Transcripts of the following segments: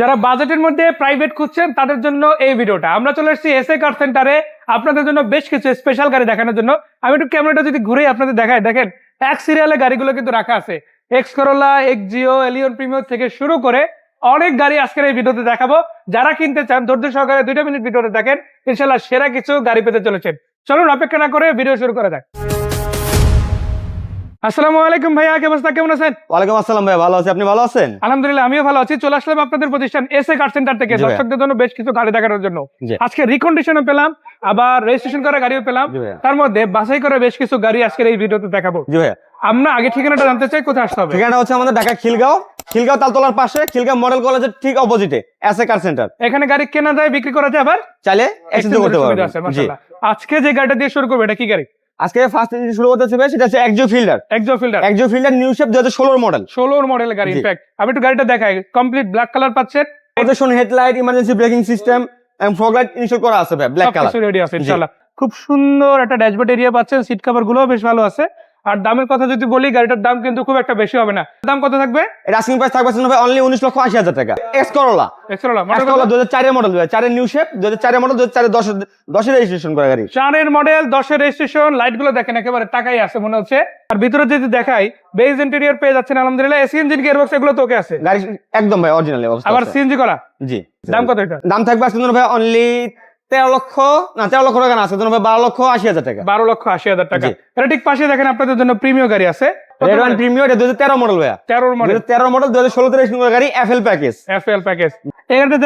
যারা বাজেটের মধ্যে প্রাইভেট খুঁজছেন, তাদের জন্য এই ভিডিওটা। আমরা চলে এসেছি এসএ কার সেন্টারে আপনাদের জন্য বেশ কিছু স্পেশাল গাড়ি দেখানোর জন্য। আমি একটু ক্যামেরাটা যদি ঘুরে আপনাদের দেখাই, দেখেন, এক সিরিয়ালে গাড়িগুলো কিন্তু রাখা আছে। X Corolla Axio Allion Premio থেকে শুরু করে অনেক গাড়ি আজকের এই ভিডিওতে দেখাবো। যারা কিনতে চান, ধৈর্য সহকারে দুইটা মিনিট ভিডিওতে দেখেন। ইনশাল্লাহ সেরা কিছু গাড়ি পেতে চলেছেন। চলুন, অপেক্ষা না করে ভিডিও শুরু করা যাক। আসসালামু আলাইকুম ভাইয়া কি অবস্থা? কেমন আছেন? ওয়ালাইকুম আসসালাম ভাই ভালো আছি। আপনি ভালো আছেন? আলহামদুলিল্লাহ আমিও ভালো আছি। চলে আসলাম আপনাদের প্রতিষ্ঠান এসএ কার সেন্টার থেকে। দর্শকদের জন্য বেশ কিছু গাড়ি দেখানোর জন্য। আজকে রিকন্ডিশনও পেলাম আবার রেজিস্ট্রেশন করা গাড়িও পেলাম। তার মধ্যে বাছাই করে বেশ কিছু গাড়ি আজকের এই ভিডিওতে দেখাবো। জি ভাইয়া। আমরা আগে ঠিকানাটা জানতে চাই কোথায় আসতে হবে? ঠিকানা হচ্ছে আমাদের ঢাকা খিলগাঁও। খিলগাঁও তালতলার পাশে খিলগাঁও মডেল কলেজের ঠিক অপোজিটে এসএ কার সেন্টার এখানে গাড়ি কেনা যায় বিক্রি করা যায় আবার চাইলে এক্সচেঞ্জ করতে পারবেন। আজকে যে গাড়িটা দিয়ে শুরু করবে এটা কি গাড়ি? আজকে ফার্স্ট শুরু করতে হবে সেটা হচ্ছে Axio fielder Axio fielder Axio fielder new shape যেটা ষোলোর মডেল ষোলোর মডেল গাড়ি ইনফ্যাক্ট আমি একটু গাড়িটা দেখাই। কমপ্লিট ব্ল্যাক কালার পাচ্ছেন। প্রদর্শন headlight emergency braking system and fog light install করা আছে ভাই ব্ল্যাক কালার রেডি আছে ইনশাআল্লাহ। খুব সুন্দর একটা ড্যাশবোর্ড এরিয়া পাচ্ছেন সিট কভারগুলো বেশ ভালো আছে। আর দামের কথা যদি বলি গাড়িটার দাম কিন্তু খুব একটা বেশি হবে না। দাম কত থাকবে? এটা আস্কিং প্রাইস থাকবে ভাই অনলি উনিশ লক্ষ আশি হাজার টাকা। এক্স করোলা এক্স করোলা দু হাজার চারের মডেল চারের নিউ শেপ দু হাজার চারের মডেল দু হাজার চারের দশ দশের রেজিস্ট্রেশন করা গাড়ি। চারের মডেল দশের রেজিস্ট্রেশন লাইটগুলো দেখেন একেবারে তাকাই আছে মনে হচ্ছে। আর ভিতরে যদি দেখাই বেজ ইন্টেরিয়র পেয়ে যাচ্ছেন আলহামদুলিল্লাহ। এসি ইঞ্জিন গিয়ারবক্স এগুলো তো ওকে আছে। গাড়ি একদম ভাই অরিজিনাল অবস্থা আবার সিএনজি করা জি। দাম কত এটা? দাম থাকবে আজকে ভাই অনলি তেরো লক্ষ না তেরো লক্ষ টাকা আছে বারো লক্ষ আশি হাজার টাকা। বারো লক্ষ আশি হাজার টাকা। এটা ঠিক পাশে দেখেন আপনাদের জন্য গাড়ি আছে। রেড ওয়ান প্রিমিয়ার দু হাজার তেরো মডেল ভাইয়া। তেরোর মডেল তেরো মডেল দু হাজার ষোলোতে রেজিস্ট্রেশন করা গাড়ি এফ প্যাকেজ এফএল প্যাকেজ এখানে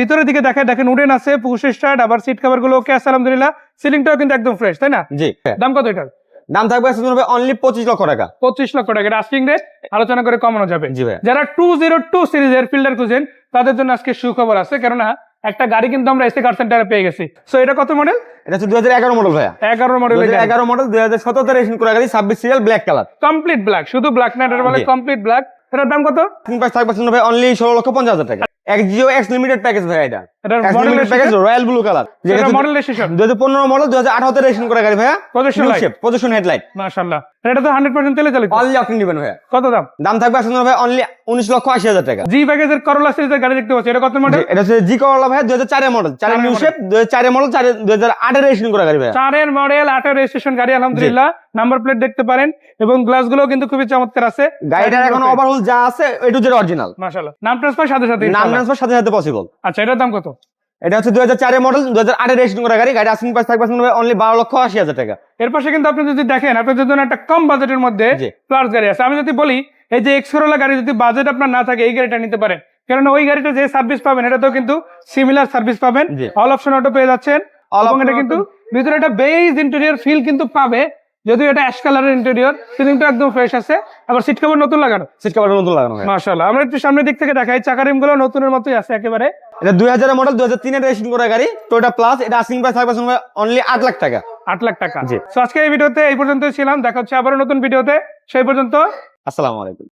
ভিতরের দিকে দেখেন দেখেন উডেন আছে পুশ স্টার্ট আবার সিট কভারগুলো ওকে আছে আলহামদুলিল্লাহ। সিলিংটাও কিন্তু একদম ফ্রেশ তাই না? জি। দাম কত এটার? দাম থাকবে অনলি পঁচিশ লক্ষ টাকা। পঁচিশ লক্ষ টাকা। আস্কিং রেট আলোচনা করে কমানো যাবে। জি যারা টু জিরো টু সিরিজের ফিল্ডার খুঁজেন তাদের জন্য আজকে সুখবর আছে। কেননা একটা গাড়ি কিন্তু আমরা এসি কার সেন্টারে পেয়ে গেছি। সো এটা কত মডেল এটা হচ্ছে দু হাজার এগারো মডেল ভাইয়া। এগারো দু মডেল হাজার এগারো মডেল দু হাজার সতেরো রেজিস্ট্রেশন করা গাড়ি ছাব্বিশ serial black colour complete black শুধু ব্ল্যাক না এটা বলে কমপ্লিট ব্ল্যাক এটার দাম কত? তিন প্রাইস থাকবে আজকে ভাই অনলি ষোলো লক্ষ পঞ্চাশ হাজার টাকা। এক জিও এক্স লিমিটেড প্যাকেজ ভাই এটা। এটার limited package royal blue colour এটা মডেল রেজিস্ট্রেশন দু হাজার পনেরো মডেল দু হাজার রেজিস্ট্রেশন করা গাড়ি ভাইয়া। প্রদর্শন লাইট শেপ হেডলাইট মাশাআল্লাহ। এটা তো হান্ড্রেড পার্সেন্ট তেলে চালিত? অনলি আপনি নেবেন ভাইয়া। কত দাম? দাম থাকবে আজকে ভাই অনলি উনিশ লক্ষ আশি হাজার টাকা। জি প্যাকেজের করোলা সিরিজের গাড়ি দেখতে পাচ্ছি। এটা কত মডেল এটা হচ্ছে জি করলা ভাই দু হাজার মডেল চারের চারের নিউ শেপ দু হাজার মডেল চারের দু রেজিস্ট্রেশন করা গাড়ি ভাই চারের মডেল আটের রেজিস্ট্রেশন গাড়ি আলহামদুলিল্লাহ। নাম্বার প্লেট দেখতে পারেন। এবং কিন্তু খুবই চমৎকার আছে। গাড়িটার এখন ওভারঅল যা আছে এটু জেড অরিজিনাল মাশাআল্লাহ। নাম ট্রান্সফার সাথে সাথে নাম। ট্রান্সফার সাথে সাথে পসিবল আচ্ছা এটার দাম কত? এটা হচ্ছে দু হাজার চারের মডেল হাজার আটের রেজিস্ট্রেশন করা গাড়ি গাড়ি আসিং প্রাইস থাকবে অনলি বারো লক্ষ আশি হাজার টাকা। এর পাশে কিন্তু আপনি যদি দেখেন আপনাদের জন্য একটা কম বাজেটের মধ্যে প্লাস গাড়ি আছে। আমি যদি বলি এই যে এক্সকোরোলা গাড়ি যদি বাজেট আপনার না থাকে এই গাড়িটা নিতে পারেন। কারণ ওই গাড়িটা যে সার্ভিস পাবেন এটাতেও কিন্তু সিমিলার সার্ভিস পাবেন। অল অপশন অটো পেয়ে যাচ্ছেন। এবং এটা কিন্তু ভিতরে একটা বেজ ইন্টেরিয়র ফিল কিন্তু পাবে। যদিও এটা অ্যাশ কালারের ইন্টেরিয়র কিন্তু একদম ফ্রেশ আছে। আবার সিট কভার নতুন লাগানো। সিট কভার নতুন লাগানো মাশাআল্লাহ। আমরা একটু সামনের দিক থেকে দেখাই। চাকা রিমগুলো নতুনের মতোই আছে একেবারে। এটা 2000 এর মডেল দু হাজার তিনের রেজিস্ট্রেশন করা গাড়ি। টয়োটা প্লাস এটা আসিং প্রাইস থাকবে অনলি 8 লাখ টাকা। 8 লাখ টাকা। জি। সো আজকে এই ভিডিওতে এই পর্যন্তই ছিলাম। দেখা হচ্ছে আবার নতুন ভিডিওতে। সেই পর্যন্ত আসসালামু আলাইকুম।